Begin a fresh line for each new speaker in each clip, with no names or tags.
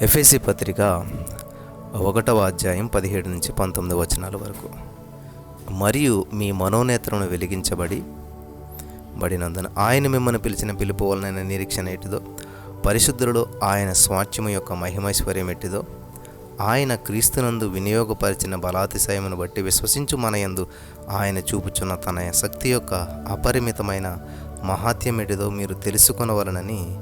ఎఫ్ఎసి పత్రిక ఒకటవ అధ్యాయం పదిహేడు నుంచి పంతొమ్మిది వచనాల వరకు. మరియు మీ మనోనేత్రను వెలిగించబడి బడినందున ఆయన మిమ్మల్ని పిలిచిన పిలుపు వలన నిరీక్షణ ఎట్టిదో పరిశుద్ధులలో ఆయన స్వాచ్యము యొక్క మహిమైశ్వర్యం ఎట్టిదో ఆయన క్రీస్తునందు వినియోగపరిచిన బలాతిశయమును బట్టి విశ్వసించు మనయందు ఆయన చూపుచున్న తన శక్తి యొక్క అపరిమితమైన మహాత్యం ఎటిదో మీరు తెలుసుకొనవలనని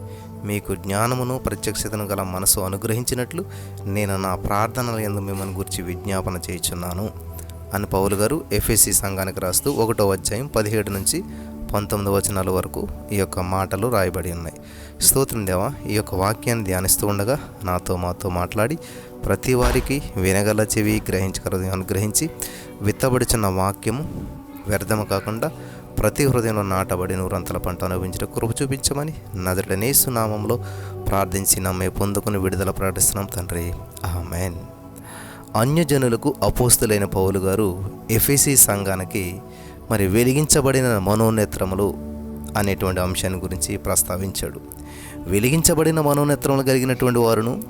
మీకు జ్ఞానమును ప్రత్యక్షతను గల మనసు అనుగ్రహించినట్లు నేను నా ప్రార్థనల ఎందు మిమ్మల్ని గురించి విజ్ఞాపన చేయుచున్నాను. అని పౌలు గారు ఎఫ్ఎస్సి సంఘానికి రాస్తూ ఒకటో అధ్యాయం పదిహేడు నుంచి పంతొమ్మిది వచనాల వరకు ఈ యొక్క మాటలు రాయబడి ఉన్నాయి. స్తోత్రం దేవా ఈ యొక్క వాక్యాన్ని ధ్యానిస్తూ ఉండగా నాతో మాతో మాట్లాడి ప్రతి వారికి వినగల చెవి గ్రహించగల అనుగ్రహించి విత్తబడుచున్న వాక్యము వ్యర్థము కాకుండా ప్రతి హృదయంలో నాటబడి నూరంతల పంట అనుభవించిన కృప చూపించమని నదుడనేసు నామంలో ప్రార్థించి నమ్మే పొందుకుని విడుదల ప్రకటిస్తున్నాం తండ్రి. ఆమెన్. అన్యజనులకు అపోస్తులైన పౌలు గారు ఎఫ్ఎసి సంఘానికి మరి వెలిగించబడిన మనోనేత్రములు అనేటువంటి అంశాన్ని గురించి ప్రస్తావించాడు. వెలిగించబడిన మనోనేత్రములు కలిగినటువంటి వారును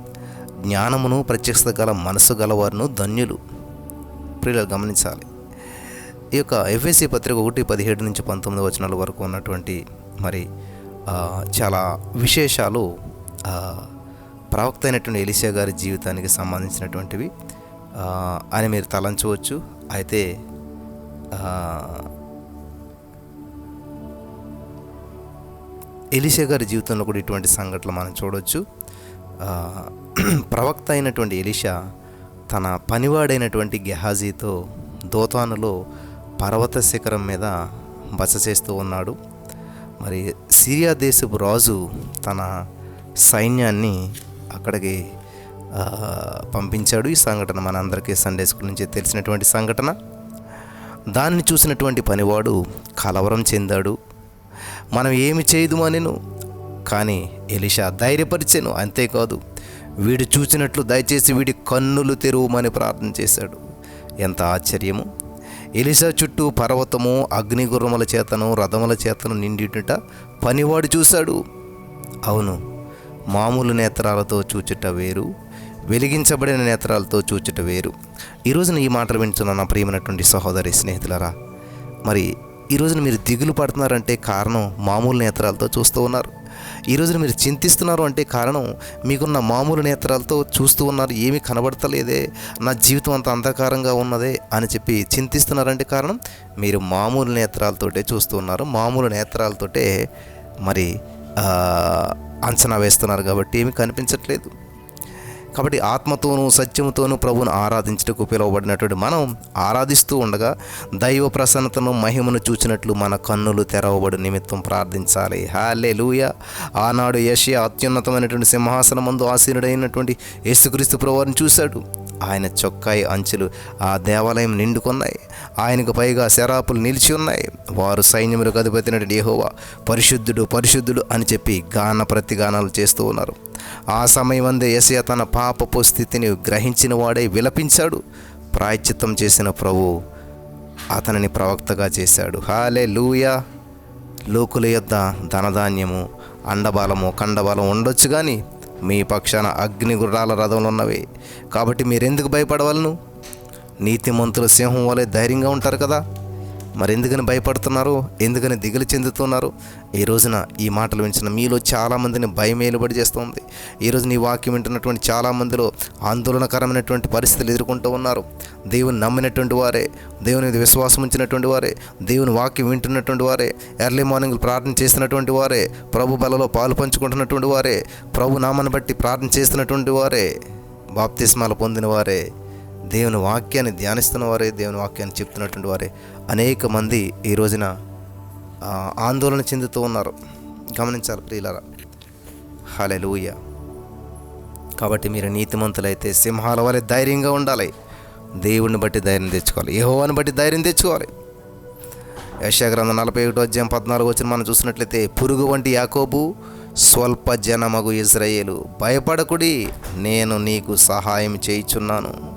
జ్ఞానమును ప్రత్యక్షత గల మనసు గలవారును ధన్యులు. ప్రియులు గమనించాలి. ఈ యొక్క ఎఫ్ఎస్సి పత్రిక ఒకటి పదిహేడు నుంచి పంతొమ్మిది వచనాల వరకు ఉన్నటువంటి మరి చాలా విశేషాలు ప్రవక్త అయినటువంటి ఎలిషా గారి జీవితానికి సంబంధించినటువంటివి. అని మీరు తలంచవచ్చు. అయితే ఎలిషా గారి జీవితంలో కూడా ఇటువంటి సంఘటనలు మనం చూడవచ్చు ప్రవక్త అయినటువంటి ఎలిషా తన పనివాడైనటువంటి గెహాజీతో దోతానులో పర్వత శిఖరం మీద బస చేస్తూ ఉన్నాడు. మరి సిరియా దేశపు రాజు తన సైన్యాన్ని అక్కడికి పంపించాడు. ఈ సంఘటన మన అందరికీ సండే స్కూల్ నుంచి తెలిసినటువంటి సంఘటన. దాన్ని చూసినటువంటి పనివాడు కలవరం చెందాడు. మనం ఏమి చేయదు అనెను కానీ ఎలిషా ధైర్యపరిచాను అంతేకాదు వీడు చూసినట్లు దయచేసి వీడి కన్నులు తెరువమని ప్రార్థన చేశాడు. ఎంత ఆశ్చర్యము! ఎలిసా చుట్టూ పర్వతము అగ్నిగుర్రముల చేతను రథముల చేతను నిండిట పనివాడు చూశాడు. అవును మామూలు నేత్రాలతో చూచుట వేరు వెలిగించబడిన నేత్రాలతో చూచుట వేరు. ఈరోజున ఈ మాటలు వింటున్న నా ప్రియమైనటువంటి సహోదరి స్నేహితులరా మరి ఈరోజున మీరు దిగులు పడుతున్నారంటే కారణం మామూలు నేత్రాలతో చూస్తూ ఉన్నారు. ఈ రోజున మీరు చింతిస్తున్నారు అంటే కారణం మీకున్న మామూలు నేత్రాలతో చూస్తూ ఉన్నారు ఏమీ కనబడతలేదే నా జీవితం అంత అంధకారంగా ఉన్నదే అని చెప్పి చింతిస్తున్నారంటే కారణం మీరు మామూలు నేత్రాలతోటే చూస్తూ ఉన్నారు. మామూలు నేత్రాలతోటే మరి అంచనా వేస్తున్నారు కాబట్టి ఏమీ కనిపించట్లేదు. కాబట్టి ఆత్మతోనూ సత్యముతోనూ ప్రభును ఆరాధించుటకు పిలువబడినటువంటి మనం ఆరాధిస్తూ ఉండగా దైవ ప్రసన్నతను మహిమను చూచినట్లు మన కన్నులు తెరవబడి నిమిత్తం ప్రార్థించాలి. హాలే లూయ ఆనాడు యషియా అత్యున్నతమైనటువంటి సింహాసనం మందు ఆసీనుడైనటువంటి యేసుక్రీస్తు ప్రభువారిని చూశాడు. ఆయన చొక్కాయి అంచులు ఆ దేవాలయం నిండుకున్నాయి. ఆయనకు పైగా శరాపులు నిలిచి ఉన్నాయి. వారు సైన్యములకు అధిపతినటువంటి డేహోవా పరిశుద్ధుడు పరిశుద్ధుడు అని చెప్పి గాన ప్రతిగానాలు చేస్తూ ఉన్నారు. ఆ సమయం అందే యశయ తన పాపపు స్థితిని గ్రహించిన వాడే విలపించాడు. ప్రాయశ్చిత్తం చేసిన ప్రభు అతనిని ప్రవక్తగా చేశాడు. హాలే లూయా లోకుల యొద్ద ధనధాన్యము అండబలము కండబలం ఉండొచ్చు కానీ మీ పక్షాన అగ్ని గుర్రాల రథంలో ఉన్నవి కాబట్టి మీరెందుకు భయపడవలను? నీతిమంతుల సింహం వలె ధైర్యంగా ఉంటారు కదా? మరి ఎందుకని భయపడుతున్నారు? ఎందుకని దిగులు చెందుతున్నారు? ఈ రోజున ఈ మాటలు వింటున్న మీలో చాలామందిని భయం ఏలుబడి చేస్తుంది. ఈ నీ వాక్యం వింటున్నటువంటి చాలామందిలో ఆందోళనకరమైనటువంటి పరిస్థితులు ఎదుర్కొంటూ ఉన్నారు. దేవుని నమ్మినటువంటి వారే దేవుని మీద విశ్వాసం ఉంచినటువంటి వారే దేవుని వాక్యం వింటున్నటువంటి వారే ఎర్లీ మార్నింగ్ ప్రార్థన చేస్తున్నటువంటి వారే ప్రభు బలలో పాలు పంచుకుంటున్నటువంటి వారే ప్రభు నామాన్ని బట్టి ప్రార్థన చేస్తున్నటువంటి వారే బాప్తిస్మాలు పొందిన వారే. దేవుని వాక్యాన్ని ధ్యానిస్తున్న వారే దేవుని వాక్యాన్ని చెప్తున్నటువంటి వారే అనేక మంది ఈ రోజున ఆందోళన చెందుతూ ఉన్నారు. గమనించాలి ప్రియులారా? హలెలూయ కాబట్టి మీరు నీతిమంతులైతే సింహాల వలె ధైర్యంగా ఉండాలి. దేవుడిని బట్టి ధైర్యం తెచ్చుకోవాలి. యెహోవాని బట్టి ధైర్యం తెచ్చుకోవాలి. యశాగ్రంథం నలభై ఒకటో అధ్యాయం పద్నాలుగు వచ్చిన మనం చూసినట్లయితే పురుగు వంటి యాకోబు స్వల్ప జనమగు ఇజ్రాయేలు. భయపడకుడి నేను నీకు సహాయం చేయుచున్నాను.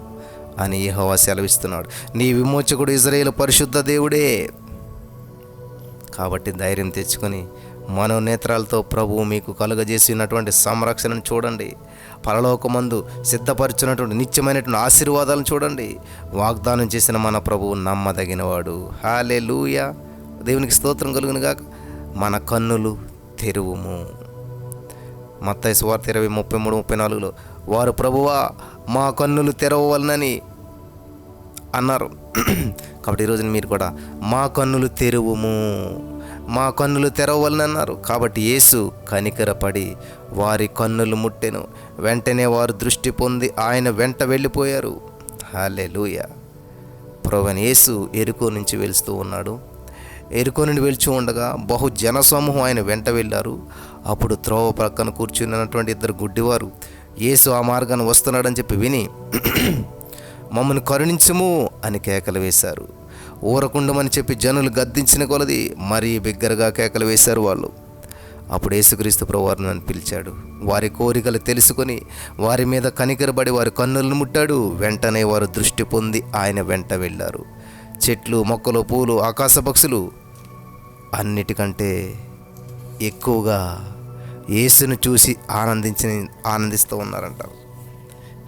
అని యెహోవా సెలవిస్తున్నాడు. నీ విమోచకుడు ఇజ్రాయేల్ పరిశుద్ధ దేవుడే. కాబట్టి ధైర్యం తెచ్చుకొని మనోనేత్రాలతో ప్రభువు మీకు కలుగజేసినటువంటి సంరక్షణను చూడండి. పరలోకమందు సిద్ధపరిచినటువంటి నిత్యమైనటువంటి ఆశీర్వాదాలను చూడండి. వాగ్దానం చేసిన మన ప్రభువు నమ్మదగినవాడు. హాలే లూయ దేవునికి స్తోత్రం కలుగునుగా మన కన్నులు తెరువుము. మత్తయి సువార్త ఇరవై ముప్పై మూడు ముప్పై నాలుగులో వారు ప్రభువా మా కన్నులు తెరవవలనని అన్నారు. కాబట్టి ఈరోజు మీరు కూడా మా కన్నులు తెరువుము. మా కన్నులు తెరవలని అన్నారు. కాబట్టి యేసు కనికరపడి వారి కన్నులు ముట్టెను. వెంటనే వారు దృష్టి పొంది ఆయన వెంట వెళ్ళిపోయారు. హాలే లూయ ప్రవన్ యేసు ఎరుకో నుంచి వెలుస్తూ ఉన్నాడు. ఎరుకో నుండి వెలిచి ఉండగా బహు జనసమూహం ఆయన వెంట వెళ్ళారు. అప్పుడు త్రోవ ప్రక్కన కూర్చున్నటువంటి ఇద్దరు గుడ్డివారు యేసు ఆ మార్గాన్ని వస్తున్నాడని చెప్పి విని మమ్మల్ని కరుణించము అని కేకలు వేశారు. ఊరకుండమని చెప్పి జనులు గద్దించిన కొలది మరీ బిగ్గరగా కేకలు వేశారు వాళ్ళు. అప్పుడు యేసుక్రీస్తు ప్రభువారు నన్ను పిలిచాడు. వారి కోరికలు తెలుసుకొని వారి మీద కనికరబడి వారి కన్నులను ముట్టాడు. వెంటనే వారు దృష్టి పొంది ఆయన వెంట వెళ్ళారు. చెట్లు మొక్కలు పూలు ఆకాశ పక్షులు అన్నిటికంటే ఎక్కువగా యేసును చూసి ఆనందించి ఆనందిస్తూ ఉన్నారంట.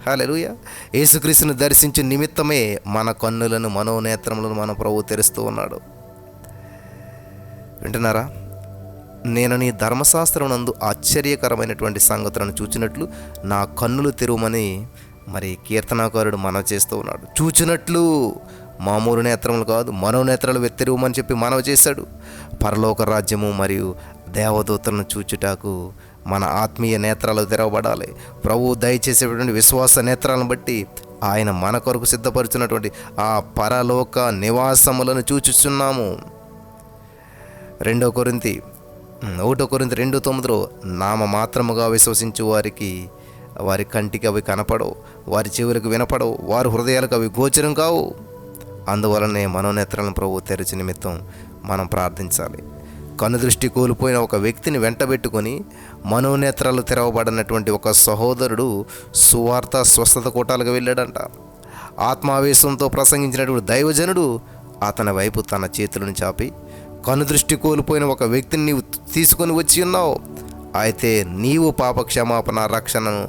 హాలెలుయ యేసుక్రీస్తుని దర్శించే నిమిత్తమే మన కన్నులను మనోనేత్రములను మన ప్రభు తెరుస్తూ ఉన్నాడు. వింటున్నారా? నేను నీ ధర్మశాస్త్రం నందు ఆశ్చర్యకరమైనటువంటి సంగతులను చూచినట్లు నా కన్నులు తెరువమని మరి కీర్తనాకారుడు మనవి చేస్తూ ఉన్నాడు. చూచినట్లు మామూలు నేత్రములు కాదు మనోనేత్రాలు వెత్తెరువమని చెప్పి మనవి చేశాడు. పరలోక రాజ్యము మరియు దేవదూతలను చూచుటాకు మన ఆత్మీయ నేత్రాలు తెరవబడాలి. ప్రభు దయచేసేటువంటి విశ్వాస నేత్రాలను బట్టి ఆయన మన కొరకు సిద్ధపరుచున్నటువంటి ఆ పరలోక నివాసములను చూచుచున్నాము. రెండో కొరింతి ఒకటో కొరింత రెండు తొమ్మిదిలో నామ మాత్రముగా విశ్వసించు వారికి వారి కంటికి అవి కనపడవు వారి చెవులకు వినపడవు వారి హృదయాలకు అవి గోచరం కావు. అందువలనే మనోనేత్రాలను ప్రభు తెరిచి నిమిత్తం మనం ప్రార్థించాలి. కనుదృష్టి కోల్పోయిన ఒక వ్యక్తిని వెంటబెట్టుకొని మనోనేత్రాలు తెరవబడినటువంటి ఒక సహోదరుడు సువార్త స్వస్థత కూటాలకు వెళ్ళాడంట. ఆత్మావేశంతో ప్రసంగించినటువంటి దైవజనుడు అతని వైపు తన చేతులను చాపి కను దృష్టి కోల్పోయిన ఒక వ్యక్తిని నీవు తీసుకొని వచ్చి ఉన్నావు. అయితే నీవు పాప క్షమాపణ రక్షణను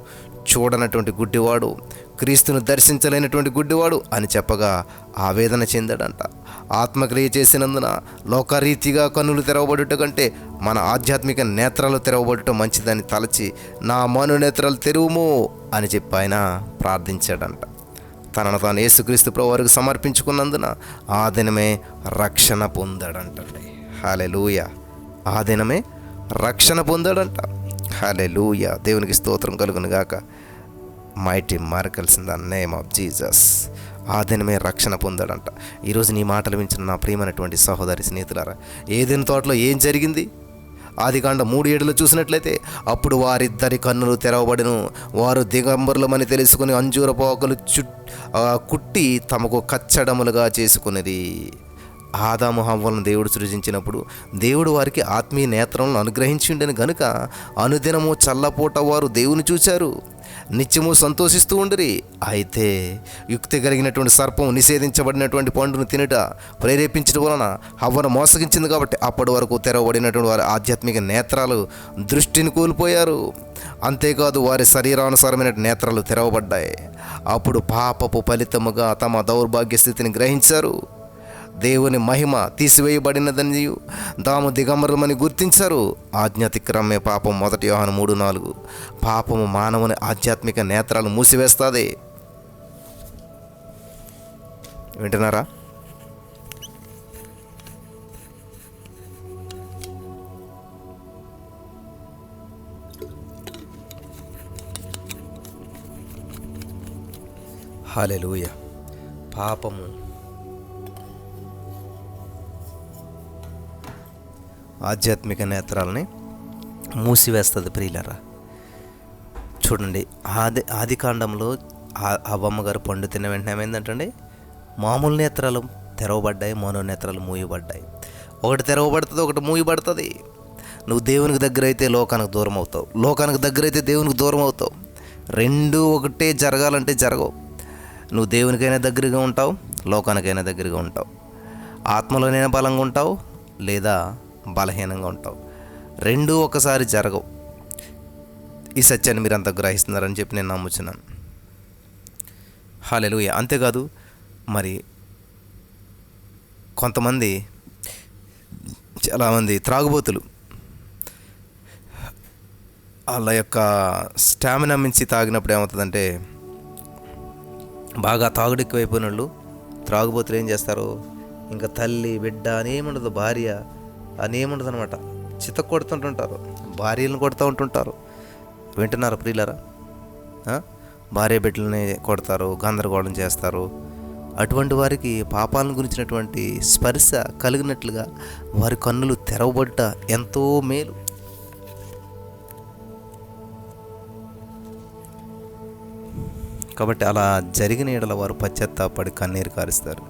చూడనటువంటి గుడ్డివాడు. క్రీస్తును దర్శించలేనటువంటి గుడ్డివాడు అని చెప్పగా ఆవేదన చెందాడంట. ఆత్మక్రియ చేసినందున లోకరీతిగా కన్నులు తెరవబడుట కంటే మన ఆధ్యాత్మిక నేత్రాలు తెరవబడటం మంచిదని తలచి నా మను నేత్రాలు తెరువుము అని చెప్పి ఆయన ప్రార్థించాడంట. తనను తాను యేసుక్రీస్తు ప్రభు వారికి సమర్పించుకున్నందున ఆ దినమే రక్షణ పొందాడంటండి. హాలెలూయ ఆ దినమే రక్షణ పొందాడంట. హాలెలూయ దేవునికి స్తోత్రం కలుగును గాక mighty miracles in the name of Jesus ఆ దినమే రక్షణ పొందాడంట. ఈరోజు నీ మాటలు వించిన నా ప్రియమైనటువంటి సహోదరి స్నేహితులారా ఏదైనా తోటలో ఏం జరిగింది? ఆదికాండ మూడు ఏడులో చూసినట్లయితే అప్పుడు వారిద్దరి కన్నులు తెరవబడిను. వారు దిగంబరులమని తెలుసుకుని అంజూర పోకలు చుట్ కుట్టి తమకు కచ్చడములుగా చేసుకున్నది ఆదాము హవ్వలను దేవుడు సృజించినప్పుడు దేవుడు వారికి ఆత్మీయ నేత్రములను అనుగ్రహించిండని గనుక అనుదినము చల్లపూట వారు దేవుని చూచారు. నిత్యము సంతోషిస్తూ ఉండిరి. అయితే యుక్తి కలిగినటువంటి సర్పం నిషేధించబడినటువంటి పండును తినుట ప్రేరేపించడం వలన హవ్వను మోసగించింది కాబట్టి అప్పటి వరకు తెరవబడినటువంటి వారి ఆధ్యాత్మిక నేత్రాలు దృష్టిని కోల్పోయారు. అంతేకాదు వారి శరీరానుసారమైన నేత్రాలు తెరవబడ్డాయి. అప్పుడు పాపపు ఫలితముగా తమ దౌర్భాగ్య స్థితిని గ్రహించారు. దేవుని మహిమ తీసివేయబడినదని తాము దిగంబరమని గుర్తించారు. ఆజ్ఞాతిక్రమే పాపం మొదటి యోహాను మూడు నాలుగు. పాపము మానవుని ఆధ్యాత్మిక నేత్రాలు మూసివేస్తుంది. వింటున్నారా? హాలెలూయ పాపము ఆధ్యాత్మిక నేత్రాలని మూసివేస్తుంది ప్రియులరా. చూడండి ఆది ఆది కాండంలో అవ్వమ్మ పండు తిన్న వెంటనే ఏమైందంటండి? మామూలు నేత్రాలు తెరవబడ్డాయి మౌన నేత్రాలు మూయబడ్డాయి. ఒకటి తెరవబడుతుంది ఒకటి మూయబడుతుంది. నువ్వు దేవునికి దగ్గర అయితే లోకానికి దూరం అవుతావు. లోకానికి దగ్గర అయితే దేవునికి దూరం అవుతావు. రెండు ఒకటే జరగాలంటే జరగవు. నువ్వు దేవునికైనా దగ్గరగా ఉంటావు లోకానికైనా దగ్గరగా ఉంటావు. ఆత్మలోనైనా బలంగా ఉంటావు లేదా బలహీనంగా ఉంటావు. రెండూ ఒకసారి జరగవు. ఈ సత్యాన్ని మీరు అంతా గ్రహిస్తున్నారని చెప్పి నేను నమ్ముచున్నాను. హాలెలు అంతేకాదు మరి కొంతమంది చాలామంది త్రాగుబోతులు వాళ్ళ యొక్క స్టామినా మించి తాగినప్పుడు ఏమవుతుందంటే బాగా తాగుడు ఎక్కువైపోయిన వాళ్ళు త్రాగుబోతులు ఏం చేస్తారు? ఇంకా తల్లి బిడ్డ అనేముండదు భార్య అనేముండదు అనమాట చిత కొడుతుంటుంటారు భార్యలను కొడుతూ ఉంటుంటారు. వింటున్నారు ప్రియులరా? భార్య బిడ్డలని కొడతారు గందరగోళం చేస్తారు. అటువంటి వారికి పాపాలను గురించినటువంటి స్పర్శ కలిగినట్లుగా వారి కన్నులు తెరవబడ్డ ఎంతో మేలు. కాబట్టి అలా జరిగిన ఎడల వారు పశ్చాత్తాపడి కన్నీరు కారుస్తారు.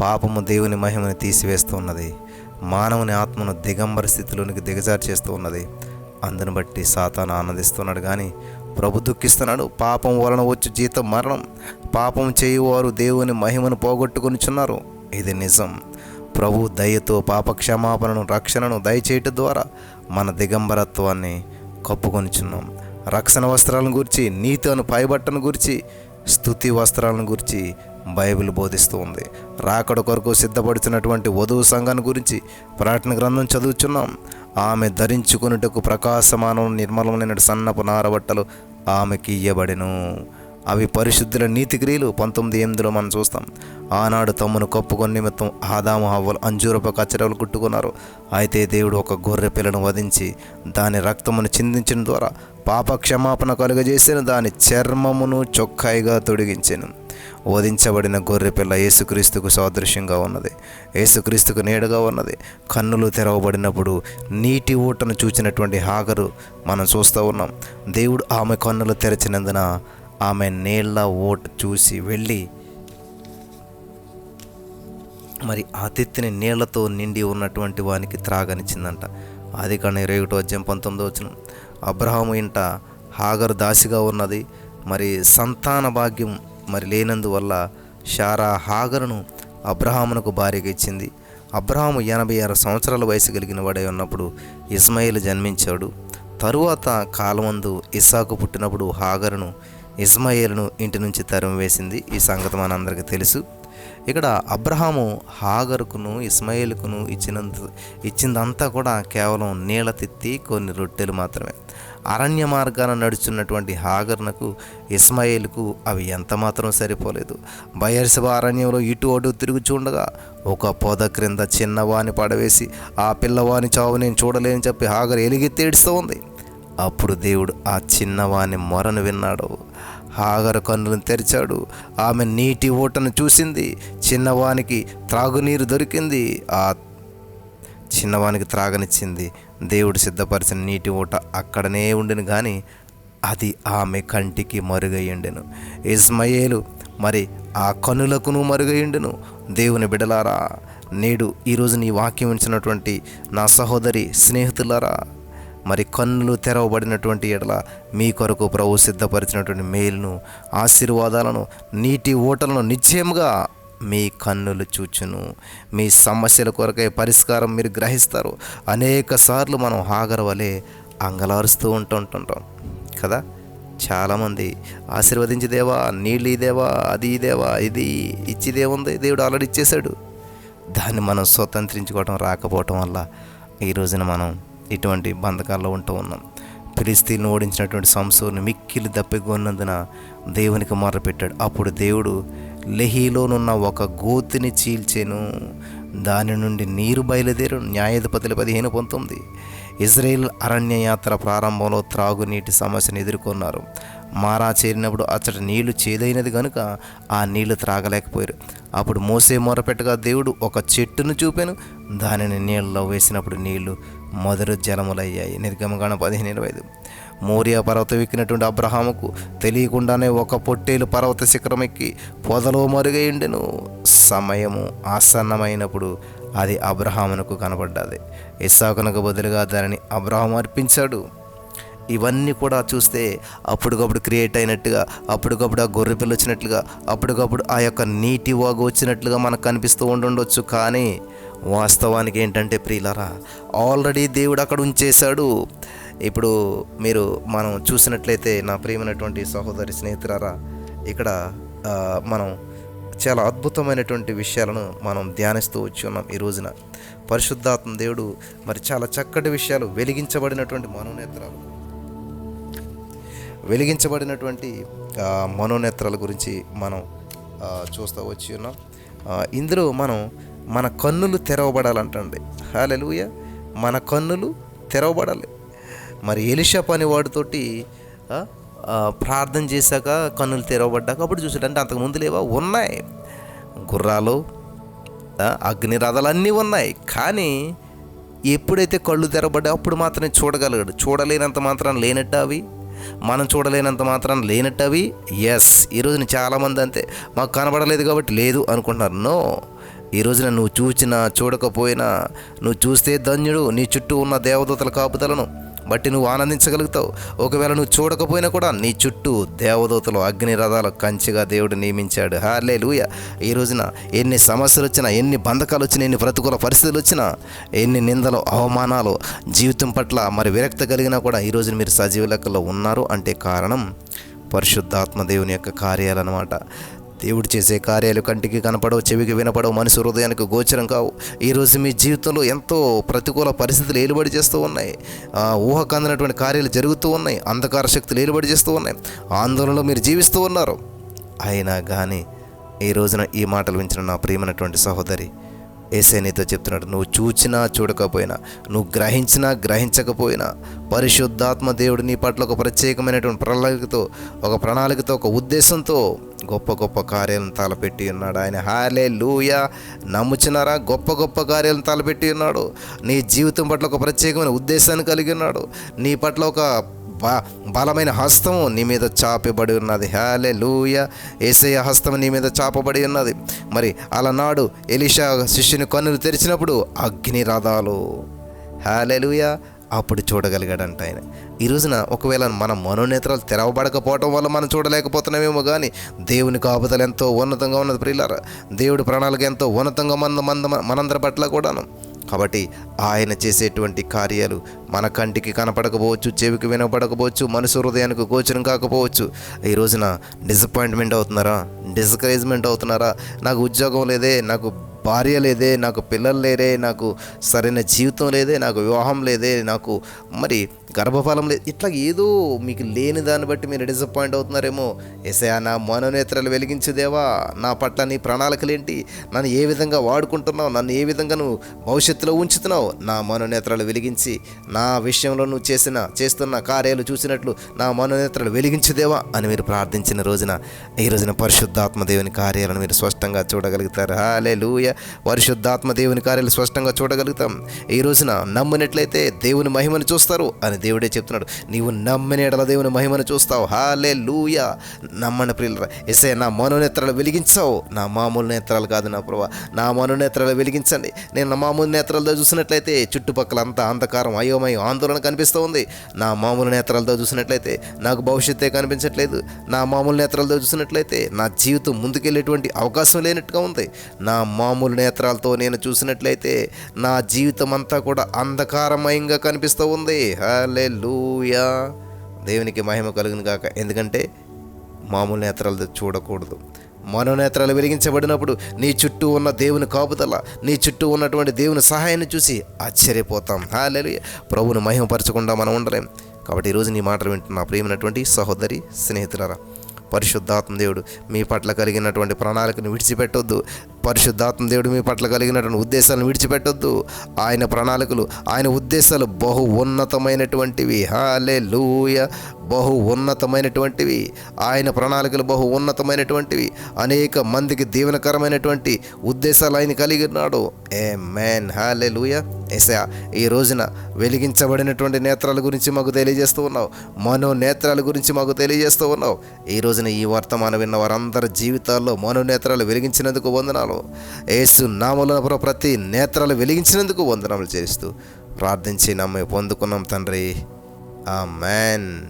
పాపము దేవుని మహిమను తీసివేస్తూ ఉన్నది. మానవుని ఆత్మను దిగంబర స్థితిలోనికి దిగజారు చేస్తూ ఉన్నది. అందును బట్టి సాతాను ఆనందిస్తున్నాడు కానీ ప్రభు దుఃఖిస్తున్నాడు. పాపం వలన వచ్చి జీతం మరణం. పాపం చేయువారు దేవుని మహిమను పోగొట్టుకొనిచున్నారు ఇది నిజం. ప్రభు దయతో పాప క్షమాపణను రక్షణను దయచేయటం ద్వారా మన దిగంబరత్వాన్ని కప్పుకొనిచున్నాం రక్షణ వస్త్రాలను గురించి నీతి అను పైబట్టను గురించి స్థుతి వస్త్రాలను గురించి బైబిల్ బోధిస్తూ ఉంది రాకడ కొరకు సిద్ధపడుతున్నటువంటి వధువు సంఘాన్ని గురించి ప్రకటన గ్రంథం చదువుచున్నాం. ఆమె ధరించుకున్నటకు ప్రకాశమానం నిర్మలమైన సన్నపు నారబట్టలు ఆమెకి ఇయ్యబడెను. అవి పరిశుద్ధుల నీతి క్రియలు. పంతొమ్మిది ఎనిమిదిలో మనం చూస్తాం. ఆనాడు తమ్మును కప్పుకొని నిమిత్తం ఆదాము హవ్వలు అంజూరప కచ్చరలు కుట్టుకున్నారు. అయితే దేవుడు ఒక గొర్రె పిల్లను వధించి దాని రక్తమును చిందించిన ద్వారా పాప క్షమాపణ కలుగజేసిన. దాని చర్మమును చొక్కాయిగా తొడిగించాను. వధించబడిన గొర్రె పిల్ల యేసుక్రీస్తుకు సాదృశ్యంగా ఉన్నది. యేసుక్రీస్తుకు నీడగా ఉన్నది. కన్నులు తెరవబడినప్పుడు నీటి ఊటను చూచినటువంటి హాగరు మనం చూస్తూ ఉన్నాం. దేవుడు ఆమె కన్నులు తెరచినందున ఆమె నీళ్ళ ఓట చూసి వెళ్ళి మరి ఆ నీళ్ళతో నిండి ఉన్నటువంటి వానికి త్రాగనిచ్చిందంట. అది కానీ ఇరవై ఒకటో అధ్యాయం పంతొమ్మిదో వచ్చిన అబ్రహాము ఇంట హాగరు దాసిగా ఉన్నది. మరి సంతాన భాగ్యం మరి లేనందువల్ల షారా హాగరును అబ్రహామునకు భార్యగా ఇచ్చింది. అబ్రహాము ఎనభై ఆరు సంవత్సరాల వయసు కలిగిన వాడై ఉన్నప్పుడు ఇస్మాయిల్ జన్మించాడు. తరువాత కాలమందు ఇసాకు పుట్టినప్పుడు హాగరును ఇస్మాయిల్ను ఇంటి నుంచి తరిమి వేసింది. ఈ సంగతి మనందరికీ తెలుసు. ఇక్కడ అబ్రహాము హాగరుకును ఇస్మాయిల్కును ఇచ్చినంత ఇచ్చిందంతా కూడా కేవలం నీళ్ళ తిత్తి కొన్ని రొట్టెలు మాత్రమే. అరణ్య మార్గాన నడుచున్నటువంటి హాగర్నకు ఇస్మాయిల్కు అవి ఎంత మాత్రం సరిపోలేదు. బయర్సభ అరణ్యంలో ఇటు అటు తిరుగుచుండగా ఒక పొద క్రింద చిన్నవాని పడవేసి ఆ పిల్లవాని చావు నేను చూడలేని చెప్పి హాగర్ ఎలిగెత్తేడుస్తూ ఉంది. అప్పుడు దేవుడు ఆ చిన్నవాని మొరను విన్నాడు. హాగర్ కన్నులను తెరిచాడు. ఆమె నీటి ఊటను చూసింది. చిన్నవానికి త్రాగునీరు దొరికింది. ఆ చిన్నవానికి త్రాగనిచ్చింది. దేవుడు సిద్ధపరిచిన నీటి ఊట అక్కడనే ఉండెను కానీ అది ఆమె కంటికి మరుగయ్యుండెను. ఇస్మయేలు మరి ఆ కనులకును మరుగయ్యుండెను. దేవుని బిడలారా నేడు ఈరోజు నీ వాక్యం ఉంచినటువంటి నా సహోదరి స్నేహితులారా మరి కన్నులు తెరవబడినటువంటి ఎడల మీ కొరకు ప్రభు సిద్ధపరిచినటువంటి మేలును ఆశీర్వాదాలను నీటి ఓటలను నిశ్చయముగా మీ కన్నులు చూచును. మీ సమస్యల కొరకై పరిష్కారం మీరు గ్రహిస్తారు. అనేక సార్లు మనం హాగర వలె అంగలారుస్తూ ఉంటుంటుంటాం. కదా? చాలామంది ఆశీర్వదించి దేవా నీళ్ళు ఇదేవా అది ఇదేవా ఇది ఇచ్చిదేముంది దేవుడు ఆల్రెడీ ఇచ్చేశాడు. దాన్ని మనం స్వతంత్రించుకోవటం రాకపోవటం వల్ల ఈ రోజున మనం ఇటువంటి బంధకాల్లో ఉంటూ ఉన్నాం. ఫిలిస్తీన్ను ఓడించినటువంటి సంసూర్ని మిక్కిలి దప్పిగొన్నందున దేవునికి మొర్రపెట్టాడు. అప్పుడు దేవుడు లెహీలోనున్న ఒక గోతిని చీల్చెను. దాని నుండి నీరు బయలుదేరు. న్యాయాధిపతుల పదిహేను పంతొమ్మిది. ఇజ్రాయిల్ అరణ్య యాత్ర ప్రారంభంలో త్రాగునీటి సమస్యను ఎదుర్కొన్నారు. మారా చేరినప్పుడు అచ్చట నీళ్ళు చేదైనది కనుక ఆ నీళ్ళు త్రాగలేకపోయారు. అప్పుడు మోసే మొరపెట్టగా దేవుడు ఒక చెట్టును చూపాను. దానిని నీళ్ళలో వేసినప్పుడు నీళ్ళు మొదలు జలములయ్యాయి. నిర్గమగాన పదిహేను ఇరవై ఐదు. మోరియా పర్వతం ఎక్కినటువంటి అబ్రహాముకు తెలియకుండానే ఒక పొట్టేలు పర్వత శిఖరం ఎక్కి పొదలో మరుగైండెను సమయము ఆసన్నమైనప్పుడు అది అబ్రహామునకు కనబడ్డది. ఇస్సాకునకు బదులుగా దానిని అబ్రహాం అర్పించాడు. ఇవన్నీ కూడా చూస్తే అప్పటికప్పుడు క్రియేట్ అయినట్టుగా అప్పటికప్పుడు ఆ గొర్రె పిల్ల వచ్చినట్లుగా అప్పటికప్పుడు ఆ యొక్క నీటి వాగు వచ్చినట్లుగా మనకు కనిపిస్తూ ఉండుండొచ్చు. కానీ వాస్తవానికి ఏంటంటే ప్రియులరా ఆల్రెడీ దేవుడు అక్కడ ఉంచేశాడు. ఇప్పుడు మీరు మనం చూసినట్లయితే నా ప్రియమైనటువంటి సహోదరి స్నేహితురారా ఇక్కడ మనం చాలా అద్భుతమైనటువంటి విషయాలను మనం ధ్యానిస్తూ వచ్చి ఉన్నాం ఈ రోజున. పరిశుద్ధాత్మ దేవుడు మరి చాలా చక్కటి విషయాలు వెలిగించబడినటువంటి మనోనేత్రాలు. వెలిగించబడినటువంటి మనోనేత్రాల గురించి మనం చూస్తూ వచ్చి ఉన్నాం. ఇందులో మనం మన కన్నులు తెరవబడాలంటండి. హాలెలుయ! మన కన్నులు తెరవబడాలి. మరి ఎలిషా పని వాడితోటి ప్రార్థన చేశాక కన్నులు తెరవబడ్డాక అప్పుడు చూసాడు అంటే అంతకు ముందు లేవా? ఉన్నాయి. గుర్రాలు అగ్ని రథాలు అన్నీ ఉన్నాయి. కానీ ఎప్పుడైతే కళ్ళు తెరబడ్డా అప్పుడు మాత్రమే చూడగలగడు. చూడలేనంత మాత్రం లేనట్టు అవి మనం చూడలేనంత మాత్రం లేనట్టు అవి. ఎస్ ఈ రోజున చాలామంది అంతే. మాకు కనబడలేదు కాబట్టి లేదు అనుకుంటున్నారు. నో ఈ రోజున నువ్వు చూచినా చూడకపోయినా నువ్వు చూస్తే ధన్యుడు. నీ చుట్టూ ఉన్న దేవదూతల కాపుతలను బట్టి నువ్వు ఆనందించగలుగుతావు. ఒకవేళ నువ్వు చూడకపోయినా కూడా నీ చుట్టూ దేవదూతలు అగ్ని రథాలు కంచిగా దేవుడు నియమించాడు. హార్లే లూయ ఈ రోజున ఎన్ని సమస్యలు వచ్చినా ఎన్ని బంధకాలు వచ్చినా ఎన్ని ప్రతికూల పరిస్థితులు వచ్చినా ఎన్ని నిందలు అవమానాలు జీవితం పట్ల మరి విరక్త కలిగినా కూడా ఈ రోజున మీరు సజీవ లెక్కలో ఉన్నారు. అంటే కారణం పరిశుద్ధాత్మ దేవుని యొక్క కార్యాలన్నమాట దేవుడు చేసే కార్యాలు కంటికి కనపడవు చెవికి వినపడవు మనిషి హృదయానికి గోచరం కావు. ఈరోజు మీ జీవితంలో ఎంతో ప్రతికూల పరిస్థితులు ఏలుబడి చేస్తూ ఉన్నాయి. ఆ, ఊహకు అందినటువంటి కార్యాలు జరుగుతూ ఉన్నాయి. అంధకార శక్తులు ఏలుబడి చేస్తూ ఉన్నాయి. ఆందోళనలో మీరు జీవిస్తూ ఉన్నారు. అయినా కానీ ఈ రోజున ఈ మాటలు వించిన నా ప్రియమైనటువంటి సహోదరి ఏసైనితో చెప్తున్నాడు నువ్వు చూచినా చూడకపోయినా నువ్వు గ్రహించినా గ్రహించకపోయినా పరిశుద్ధాత్మ దేవుడు నీ పట్ల ఒక ప్రత్యేకమైనటువంటి ప్రణాళికతో ఒక ప్రణాళికతో ఒక ఉద్దేశంతో గొప్ప గొప్ప కార్యాలను తలపెట్టి ఉన్నాడు. ఆయన హాలే లూయ నమ్ముచున్నారా? గొప్ప గొప్ప కార్యాలను తలపెట్టి ఉన్నాడు. నీ జీవితం పట్ల ఒక ప్రత్యేకమైన ఉద్దేశాన్ని కలిగి ఉన్నాడు. నీ పట్ల ఒక బలమైన హస్తము నీ మీద చాపబడి ఉన్నది. హాలే లూయ ఏసయ్య హస్తం నీ మీద చాపబడి ఉన్నది. మరి అలనాడు ఎలిషా శిష్యుని కన్నులు తెరిచినప్పుడు అగ్ని రథాలు. హాలే లూయ అప్పుడు చూడగలిగాడంట ఆయన. ఈ రోజున ఒకవేళ మన మనోనేత్రాలు తెరవబడకపోవటం వల్ల మనం చూడలేకపోతున్నామేమో కానీ దేవుని కాపుదలు ఎంతో ఉన్నతంగా ఉన్నది ప్రియులారా. దేవుడి ప్రణాళిక ఎంతో ఉన్నతంగా మన మంద మనందరి పట్ల కూడాను. కాబట్టి ఆయన చేసేటువంటి కార్యాలు మన కంటికి కనపడకపోవచ్చు చెవికి వినపడకపోవచ్చు మనసు హృదయానికి గోచరం కాకపోవచ్చు. ఈ రోజున డిసప్పాయింట్మెంట్ అవుతున్నారా? డిస్కరేజ్మెంట్ అవుతున్నారా? నాకు ఉద్యోగం లేదే నాకు భార్య లేదే నాకు పిల్లలు లేరే నాకు సరైన జీవితం లేదే నాకు వివాహం లేదే నాకు మరి గర్భఫలం లేదు ఇట్లా ఏదో మీకు లేని దాన్ని బట్టి మీరు డిసప్పాయింట్ అవుతున్నారేమో. ఎసయా నా మనోనేత్రాలు వెలిగించేదేవా. నా పట్ల నీ ప్రణాళికలేంటి? నన్ను ఏ విధంగా వాడుకుంటున్నావు? నన్ను ఏ విధంగా నువ్వు భవిష్యత్తులో ఉంచుతున్నావు? నా మనోనేత్రాలు వెలిగించి నా విషయంలో నువ్వు చేసిన చేస్తున్న కార్యాలు చూసినట్లు నా మనోనేత్రాలు వెలిగించదేవా అని మీరు ప్రార్థించిన రోజున ఈ రోజున పరిశుద్ధాత్మ దేవుని కార్యాలను మీరు స్పష్టంగా చూడగలుగుతారు? హాలే లూయ పరిశుద్ధాత్మ దేవుని కార్యాలు స్పష్టంగా చూడగలుగుతాం. ఈ రోజున నమ్మినట్లయితే దేవుని మహిమను చూస్తారు అని దేవుడే చెప్తున్నాడు నీవు నమ్మిన ఎడల దేవుని మహిమను చూస్తావు. హాలే లూయ నమ్మని ప్రియులరా ఎసే నా మనోనేత్రాలు వెలిగించావు. నా మామూలు నేత్రాలు కాదు నా ప్రభా. నా మనోనేత్రాలు వెలిగించండి. నేను నా మామూలు నేత్రాలతో చూసినట్లయితే చుట్టుపక్కల అంతా అంధకారం అయోమయం ఆందోళన కనిపిస్తూ ఉంది. నా మామూలు నేత్రాలతో చూసినట్లయితే నాకు భవిష్యత్తే కనిపించట్లేదు. నా మామూలు నేత్రాలతో చూసినట్లయితే నా జీవితం ముందుకెళ్ళేటువంటి అవకాశం లేనట్టుగా ఉంది. నా మామూలు నేత్రాలతో నేను చూసినట్లయితే నా జీవితం అంతా కూడా అంధకారమయంగా కనిపిస్తూ ఉంది. హలే లూయా దేవునికి మహిమ కలుగును కాక ఎందుకంటే మామూలు నేత్రాలతో చూడకూడదు. మనోనేత్రాలు వెలిగించబడినప్పుడు నీ చుట్టూ ఉన్న దేవుని కాపుదల నీ చుట్టూ ఉన్నటువంటి దేవుని సహాయాన్ని చూసి ఆశ్చర్యపోతాం. హాలే ప్రభుని మహిమపరచకుండా మనం ఉండలేం. కాబట్టి ఈరోజు నీ మాటలు వింటున్న ప్రేమైనటువంటి సహోదరి స్నేహితులరా పరిశుద్ధాత్మ దేవుడు మీ పట్ల కలిగినటువంటి ప్రణాళికను విడిచిపెట్టొద్దు. పరిశుద్ధాత్మ దేవుడు మీ పట్ల కలిగినటువంటి ఉద్దేశాలను విడిచిపెట్టొద్దు. ఆయన ప్రణాళికలు ఆయన ఉద్దేశాలు బహు ఉన్నతమైనటువంటివి. హాలే లూయ బహు ఉన్నతమైనటువంటివి. ఆయన ప్రణాళికలు బహు ఉన్నతమైనటువంటివి. అనేక మందికి దీవెనకరమైనటువంటి ఉద్దేశాలు ఆయన కలిగి ఉన్నాడు. ఏ మ్యాన్ హాలే లూయ ఎసా ఈ రోజున వెలిగించబడినటువంటి నేత్రాల గురించి మాకు తెలియజేస్తూ ఉన్నావు. మనో నేత్రాల గురించి మాకు తెలియజేస్తూ ఉన్నావు. ఈ రోజున ఈ వర్తమానం విన్న వారందరి జీవితాల్లో మనో నేత్రాలు వెలిగించినందుకు వందనాలు. ఏసు నామలో ప్రతి నేత్రాలు వెలిగించినందుకు వందనాలు చేస్తూ ప్రార్థించి నమ్మి పొందుకున్నాం తండ్రి. ఆ మ్యాన్